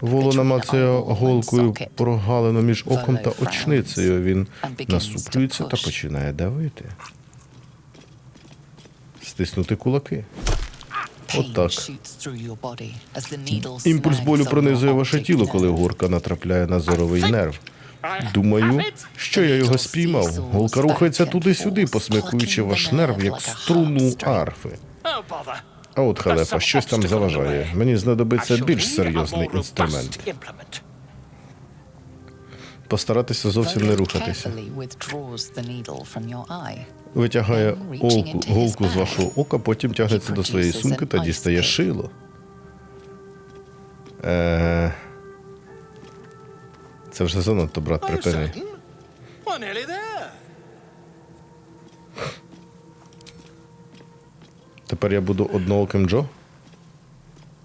Воло намацує намацує голкою прогалину між оком та очницею. Він насуплюється та починає давити. Стиснути кулаки. Отак. Імпульс болю пронизує ваше тіло, коли горка натрапляє на зоровий нерв. Думаю, що я його спіймав. Голка рухається туди-сюди, посмикуючи ваш нерв як струну арфи. А от халепа, щось там заважає. Мені знадобиться більш серйозний інструмент. Постаратися зовсім не рухатися. Витягає голку, голку з вашого ока, потім тягнеться до своєї сумки та дістає шило. Е, це вже занадто, брат, припини. Тепер я буду однооким Джо?